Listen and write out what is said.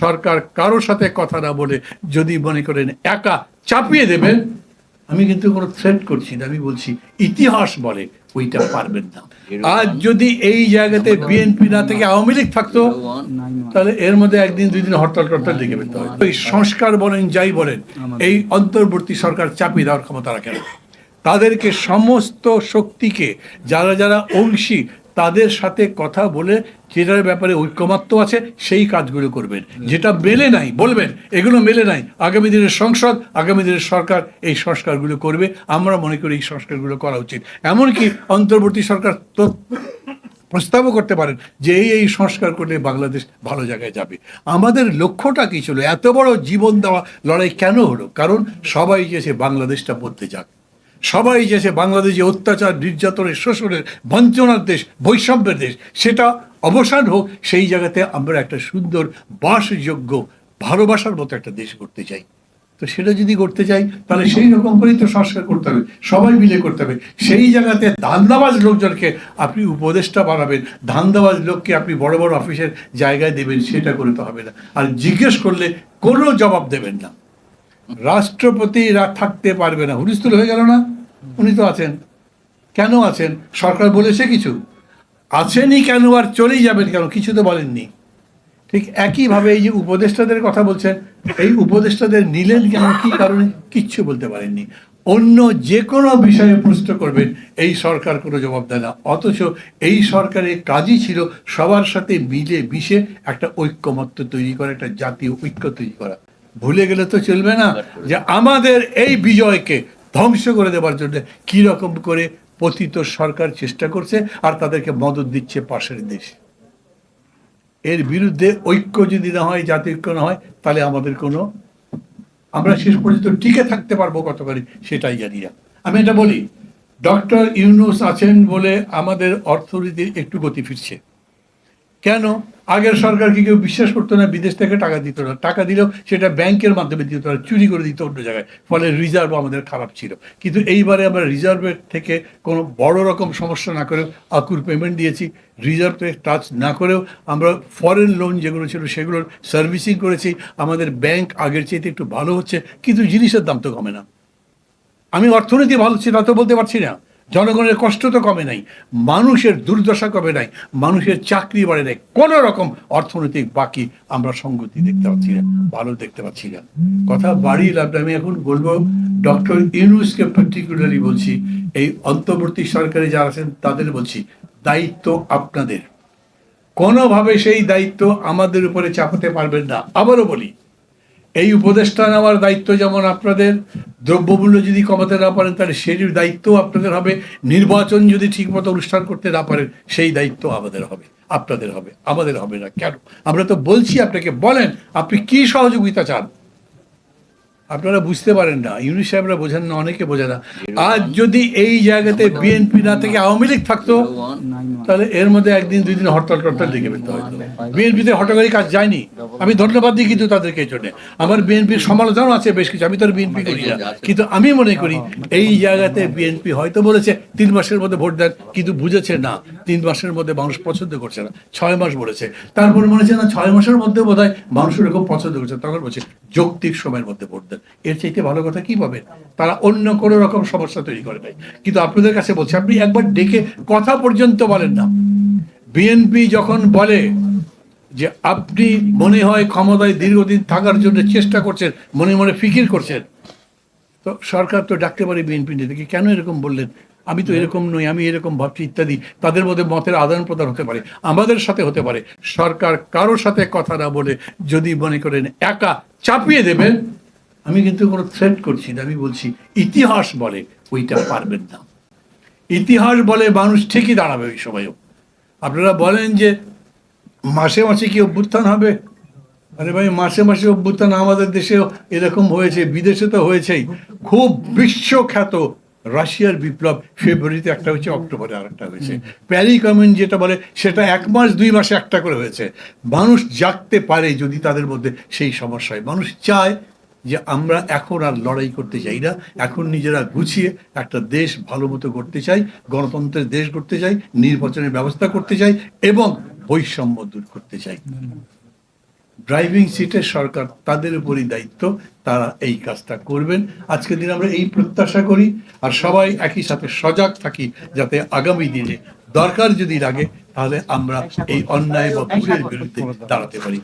সরকার কারও সাথে কথা না বলে যদি মনে করেন একা চাপিয়ে দেবেন আমি কিন্তু কোনো থ্রেট করছি না। আমি বলছি ইতিহাস বলে ওইটা পারবেন না। আজ যদি এই জায়গাতে বিএনপি না থেকে আওয়ামী লীগ থাকতো তাহলে এর মধ্যে একদিন দুই দিন হরতাল টরতাল ডেকে পেতে হয়। ওই সংস্কার বলেন যাই বলেন এই অন্তর্বর্তী সরকার চাপিয়ে দেওয়ার ক্ষমতা রাখে না। তাদেরকে সমস্ত শক্তিকে যারা যারা অংশী তাদের সাথে কথা বলে যেটার ব্যাপারে ঐক্যমাত্য আছে, সেই কাজগুলো করবেন। যেটা মেলে নাই, বলবেন, এগুলো মেলে নাই। আগামী দিনের সংসদ, আগামী দিনের সরকার এই সংস্কারগুলো করবে। আমরা মনে করি এই সংস্কারগুলো করা উচিত। এমনকি অন্তর্বর্তী সরকার তো প্রস্তাবও করতে পারেন যে এই এই সংস্কার করলে বাংলাদেশ ভালো জায়গায় যাবে। আমাদের লক্ষ্যটা কি ছিল? এত বড় জীবন দেওয়া, লড়াই কেন হলো? কারণ সবাই চেয়েছে বাংলাদেশটা বদলে যাক। সবাই চেয়েছে বাংলাদেশ যে অত্যাচার, নির্যাতনের, শোষণের, বঞ্চনার দেশ, বৈষম্যের দেশ, সেটা অবসান হোক, সেই জায়গাতে আমরা একটা সুন্দর, বাসযোগ্য, ভালোবাসার মতো একটা দেশ করতে চাই। তো সেটা যদি করতে চাই, তাহলে সেই রকম করেই তো সংস্কার করতে হবে, সবাই মিলে করতে হবে। সেই জায়গাতে ধান্দাবাজ লোকজনকে আপনি উপদেষ্টা বানাবেন, ধান্দাবাজ লোককে আপনি বড় বড় অফিসের জায়গায় দেবেন, সেটা করে তো হবে না। আর জিজ্ঞেস করলে কোনো জবাব দেবেন না। রাষ্ট্রপতি থাকতে পারবে না। হুরিস্থুল হয়ে গেল না? উনি তো আছেন। কেন আছেন? সরকার বলেছে কিছু। আছেনই কেন আর চলেই যাবেন কেন? কিছু তো বলেননি। ঠিক একইভাবে এই যে উপদেষ্টাদের কথা বলছেন, এই উপদেষ্টাদের নিলেন কেন? কি কারণে? কিচ্ছু বলতে পারেননি। অন্য যে কোনো বিষয়ে প্রশ্ন করবেন, এই সরকার কোনো জবাব দেয় না। অথচ এই সরকারের কাজই ছিল সবার সাথে মিলে মিশে একটা ঐক্যমত্য তৈরি করা, একটা জাতীয় ঐক্য তৈরি করা। ভুলে গেলে তো চলবে না যে আমাদের এই বিজয়কে ধ্বংস করে দেওয়ার জন্য কি রকম করে পতিত সরকার চেষ্টা করছে আর তাদেরকে মদত দিচ্ছে পাশের দেশ। এর বিরুদ্ধে ঐক্য যদি না হয় জাতীয় ঐক্য না হয়, তাহলে আমাদের কোনো আমরা শেষ পর্যন্ত টিকে থাকতে পারব কতখানি সেটাই জানি না। আমি এটা বলি, ডক্টর ইউনুস আছেন বলে আমাদের অর্থনীতির একটু গতি ফিরছে। কেন? আগের সরকারকে কেউ বিশ্বাস করতো না বিদেশ থেকে টাকা দিত না? টাকা দিলেও সেটা ব্যাংকের মাধ্যমে দিত না, চুরি করে দিত অন্য জায়গায়। ফলে রিজার্ভ আমাদের খারাপ ছিল। কিন্তু এইবারে আমরা রিজার্ভের থেকে কোনো বড় রকম সমস্যা না করেও আকুর পেমেন্ট দিয়েছি। রিজার্ভে টাচ না করেও আমরা ফরেন লোন যেগুলো ছিল সেগুলোর সার্ভিসিং করেছি। আমাদের ব্যাংক আগের চাইতে একটু ভালো হচ্ছে, কিন্তু জিনিসের দাম তো কমে না। আমি অর্থনীতি ভালো ছিল তা তো বলতে পারছি না। জনগণের কষ্ট তো কমে নাই, মানুষের দুর্দশা কমে নাই, মানুষের চাকরি বাড়ে নাই, কোনো রকম অর্থনৈতিক বাকি আমরা সঙ্গতি দেখতে পাচ্ছি না, ভালো দেখতে পাচ্ছি না। কথা বাড়িয়ে লাভ আমি এখন বলব, ডক্টর ইউনুসকে পার্টিকুলারলি বলছি, এই অন্তর্বর্তী সরকারে যারা আছেন তাদের বলছি, দায়িত্ব আপনাদের। কোনোভাবে সেই দায়িত্ব আমাদের উপরে চাপাতে পারবেন না, আবারও বলি এই উপদেষ্টা নেওয়ার দায়িত্ব যেমন আপনাদের, দ্রব্যমূল্য যদি কমাতে না পারেন, তাহলে সেই দায়িত্ব আপনাদের হবে। নির্বাচন যদি ঠিকমতো অনুষ্ঠান করতে না পারেন, সেই দায়িত্ব আমাদের হবে, আপনাদের হবে, আমাদের হবে না। কেন? আমরা তো বলছি আপনাকে, বলেন, আপনি কি সহযোগিতা চান? আপনারা বুঝতে পারেন না ইউনিট সাহেবরা বোঝেন না অনেকে বোঝে না। আজ যদি এই জায়গাতে বিএনপি না থেকে আওয়ামী লীগ থাকতো তাহলে এর মধ্যে একদিন দুই দিন হরতাল টরতাল ডেকে পেতে হয়তো। বিএনপিতে হটকারী কাজ যায়নি। আমি ধন্যবাদ দিই কিন্তু তাদেরকে জন্য। আমার বিএনপির সমালোচনাও আছে বেশ কিছু আমি তো বিএনপি করি না। কিন্তু আমি মনে করি এই জায়গাতে বিএনপি হয়তো বলেছে তিন মাসের মধ্যে ভোট দেন কিন্তু বুঝেছে না তিন মাসের মধ্যে মানুষ পছন্দ করছে না ছয় মাস বলেছে। তারপর মনে হচ্ছে না ছয় মাসের মধ্যে বোধ হয় মানুষ এরকম পছন্দ করছে তখন বলছে যৌক্তিক সময়ের মধ্যে ভোট দেন। এর চাইতে ভালো কথা কি পাবেন? তারা অন্য কোনো রকম সমস্যা তৈরি করে নাই। কিন্তু আপনাদের কাছে বলছে, আপনি একবার ডেকে কথা পর্যন্ত বলেন না। বিএনপি যখন বলে যে, আপনি মনে হয় ক্ষমতায় দীর্ঘদিন থাকার জন্য চেষ্টা করছেন, মনে মনে ফিকির করছেন, তো সরকার তো ডাকতে পারে বিএনপি নেতাকে কেন এরকম বললেন? আমি তো এরকম নই, আমি এরকম ভাবছি ইত্যাদি। তাদের মধ্যে মতের আদান প্রদান হতে পারে, আমাদের সাথে হতে পারে। সরকার কারোর সাথে কথা না বলে যদি মনে করেন একা চাপিয়ে দেবেন আমি কিন্তু কোনো থ্রেট করছি না, আমি বলছি, ইতিহাস বলে ওইটা পারবেন না। ইতিহাস বলে মানুষ ঠিকই দাঁড়াবে ওই সময়ও। আপনারা বলেন যে মাসে মাসে কি অভ্যুত্থান হবে? আরে ভাই, মাসে মাসে অভ্যুত্থান আমাদের দেশেও এরকম হয়েছে, বিদেশে তো হয়েছেই। খুব বিশ্বখ্যাত রাশিয়ার বিপ্লব, ফেব্রুয়ারিতে একটা হয়েছে, অক্টোবরে আর একটা হয়েছে। প্যারি কমিউন যেটা বলে, সেটা এক মাস, দুই মাসে একটা করে হয়েছে। মানুষ জাগতে পারে যদি তাদের মধ্যে সেই সমস্যা হয় মানুষ চায় যে আমরা এখন আর লড়াই করতে চাই না। এখন নিজেরা গুছিয়ে একটা দেশ ভালো মতো করতে চাই, গণতন্ত্রের দেশ করতে চাই, নির্বাচনের ব্যবস্থা করতে চাই এবং বৈষম্য দূর করতে চাই। ড্রাইভিং সিটের সরকার তাদের উপরই দায়িত্ব, তারা এই কাজটা করবেন। আজকের দিন আমরা এই প্রত্যাশা করি আর সবাই একই সাথে সজাগ থাকি যাতে আগামী দিনে দরকার যদি লাগে, তাহলে আমরা এই অন্যায় বা ভুলের বিরুদ্ধে দাঁড়াতে পারি।